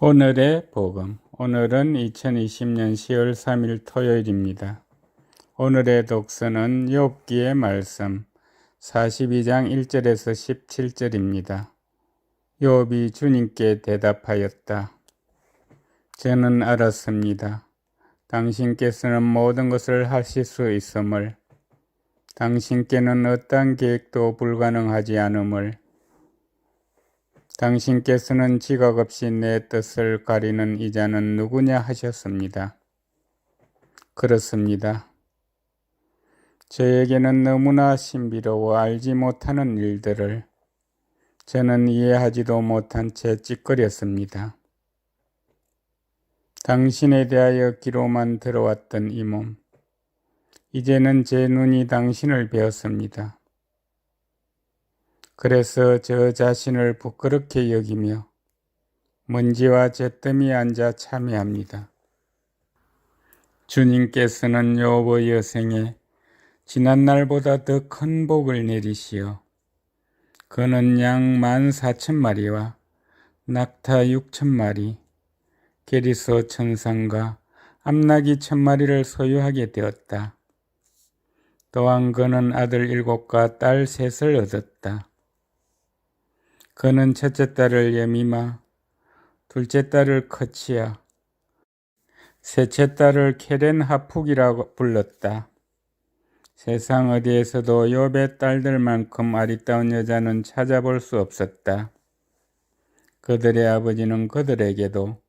오늘의 복음. 오늘은 2020년 10월 3일 토요일입니다. 오늘의 독서는 욥기의 말씀 42장 1절에서 17절입니다. 욥이 주님께 대답하였다. 저는 알았습니다. 당신께서는 모든 것을 하실 수 있음을 당신께는 어떠한 계획도 불가능하지 않음을 당신께서는 지각 없이 내 뜻을 가리는 이자는 누구냐 하셨습니다. 그렇습니다. 저에게는 너무나 신비로워 알지 못하는 일들을 저는 이해하지도 못한 채 찌꺼렸습니다. 당신에 대하여 기로만 들어왔던 이 몸, 이제는 제 눈이 당신을 배웠습니다. 그래서 저 자신을 부끄럽게 여기며 먼지와 잿더미 앉아 참여합니다. 주님께서는 요보 여생에 지난 날보다 더 큰 복을 내리시어 그는 양 만 사천 마리와 낙타 육천 마리, 게리소 천상과 암나기 천 마리를 소유하게 되었다. 또한 그는 아들 일곱과 딸 셋을 얻었다. 그는 첫째 딸을 예미마, 둘째 딸을 커치야, 셋째 딸을 케렌 하푹이라고 불렀다. 세상 어디에서도 욥의 딸들만큼 아리따운 여자는 찾아볼 수 없었다. 그들의 아버지는 그들에게도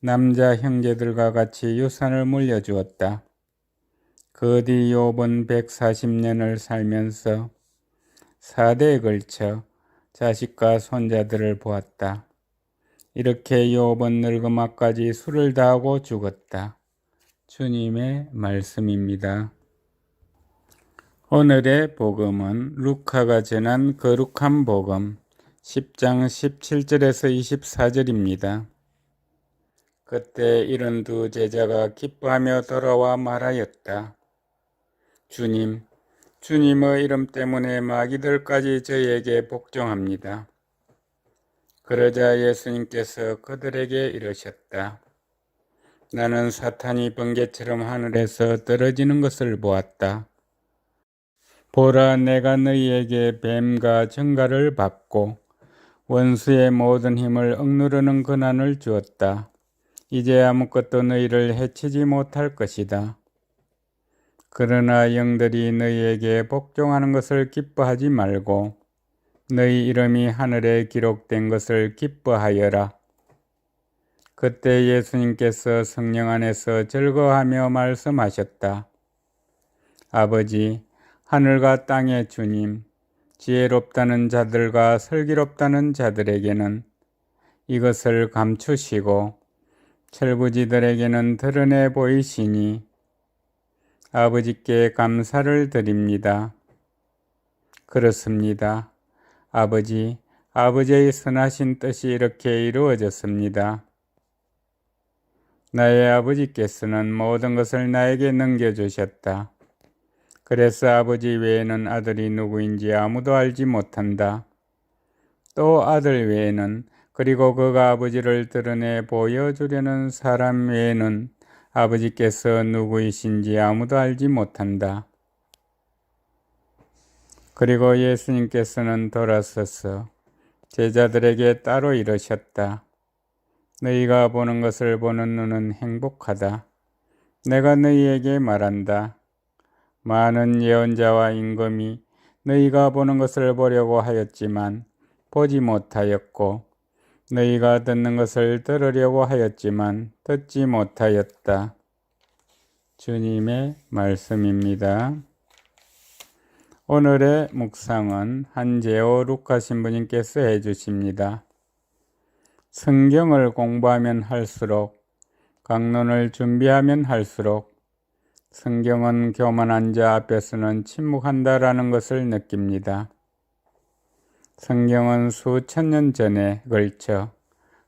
남자 형제들과 같이 유산을 물려주었다. 그 뒤 욥은 140년을 살면서 4대에 걸쳐 자식과 손자들을 보았다. 이렇게 욥은 늙음아까지 술을 다하고 죽었다. 주님의 말씀입니다. 오늘의 복음은 루카가 전한 거룩한 복음 10장 17절에서 24절입니다. 그때 이런 두 제자가 기뻐하며 돌아와 말하였다. 주님, 주님의 이름 때문에 마귀들까지 저에게 복종합니다. 그러자 예수님께서 그들에게 이르셨다. 나는 사탄이 번개처럼 하늘에서 떨어지는 것을 보았다. 보라, 내가 너희에게 뱀과 정가를 받고 원수의 모든 힘을 억누르는 권한을 주었다. 이제 아무것도 너희를 해치지 못할 것이다. 그러나 영들이 너희에게 복종하는 것을 기뻐하지 말고 너희 이름이 하늘에 기록된 것을 기뻐하여라. 그때 예수님께서 성령 안에서 즐거워하며 말씀하셨다. 아버지, 하늘과 땅의 주님, 지혜롭다는 자들과 슬기롭다는 자들에게는 이것을 감추시고 철부지들에게는 드러내 보이시니 아버지께 감사를 드립니다. 그렇습니다. 아버지, 아버지의 선하신 뜻이 이렇게 이루어졌습니다. 나의 아버지께서는 모든 것을 나에게 넘겨주셨다. 그래서 아버지 외에는 아들이 누구인지 아무도 알지 못한다. 또 아들 외에는 그리고 그가 아버지를 드러내 보여주려는 사람 외에는 아버지께서 누구이신지 아무도 알지 못한다. 그리고 예수님께서는 돌아서서 제자들에게 따로 이르셨다. 너희가 보는 것을 보는 눈은 행복하다. 내가 너희에게 말한다. 많은 예언자와 임금이 너희가 보는 것을 보려고 하였지만 보지 못하였고 너희가 듣는 것을 들으려고 하였지만 듣지 못하였다. 주님의 말씀입니다. 오늘의 묵상은 한재호 루카 신부님께서 해주십니다. 성경을 공부하면 할수록, 강론을 준비하면 할수록, 성경은 교만한 자 앞에서는 침묵한다라는 것을 느낍니다. 성경은 수천 년 전에 걸쳐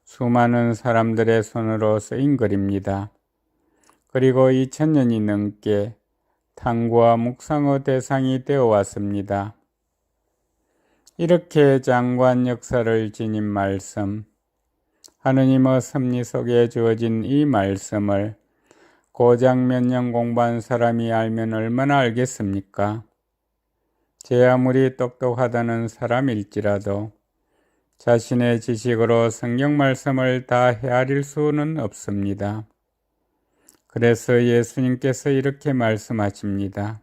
수많은 사람들의 손으로 쓰인 글입니다. 그리고 2000년이 넘게 탐구와 묵상의 대상이 되어 왔습니다. 이렇게 장관 역사를 지닌 말씀, 하느님의 섭리 속에 주어진 이 말씀을 고작 몇 년 공부한 사람이 알면 얼마나 알겠습니까? 제 아무리 똑똑하다는 사람일지라도 자신의 지식으로 성경 말씀을 다 헤아릴 수는 없습니다. 그래서 예수님께서 이렇게 말씀하십니다.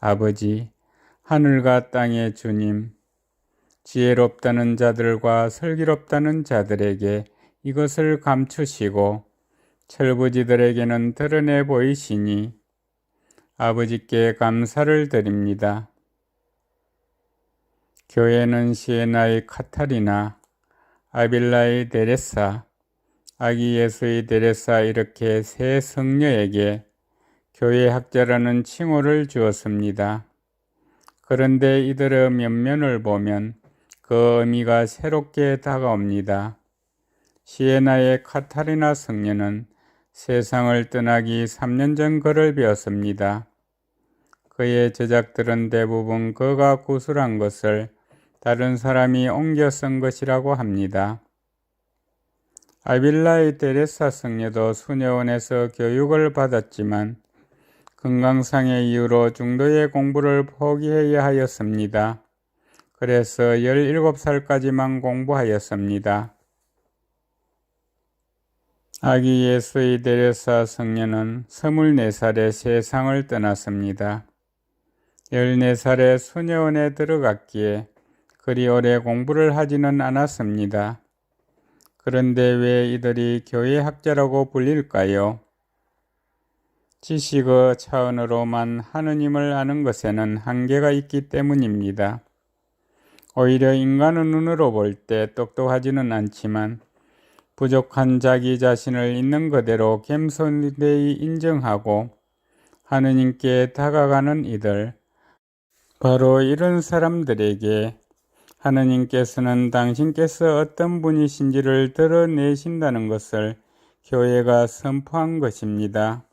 아버지, 하늘과 땅의 주님, 지혜롭다는 자들과 슬기롭다는 자들에게 이것을 감추시고 철부지들에게는 드러내 보이시니 아버지께 감사를 드립니다. 교회는 시에나의 카타리나, 아빌라의 데레사, 아기 예수의 데레사 이렇게 세 성녀에게 교회 학자라는 칭호를 주었습니다. 그런데 이들의 면면을 보면 그 의미가 새롭게 다가옵니다. 시에나의 카타리나 성녀는 세상을 떠나기 3년 전 글을 배웠습니다. 그의 제작들은 대부분 그가 구술한 것을 다른 사람이 옮겨 쓴 것이라고 합니다. 아빌라의 데레사 성녀도 수녀원에서 교육을 받았지만 건강상의 이유로 중도의 공부를 포기해야 하였습니다. 그래서 17살까지만 공부하였습니다. 아기 예수의 데레사 성녀는 24살에 세상을 떠났습니다. 14살에 수녀원에 들어갔기에 그리 오래 공부를 하지는 않았습니다. 그런데 왜 이들이 교회 학자라고 불릴까요? 지식의 차원으로만 하느님을 아는 것에는 한계가 있기 때문입니다. 오히려 인간의 눈으로 볼 때 똑똑하지는 않지만 부족한 자기 자신을 있는 그대로 겸손히 인정하고 하느님께 다가가는 이들, 바로 이런 사람들에게 하느님께서는 당신께서 어떤 분이신지를 드러내신다는 것을 교회가 선포한 것입니다.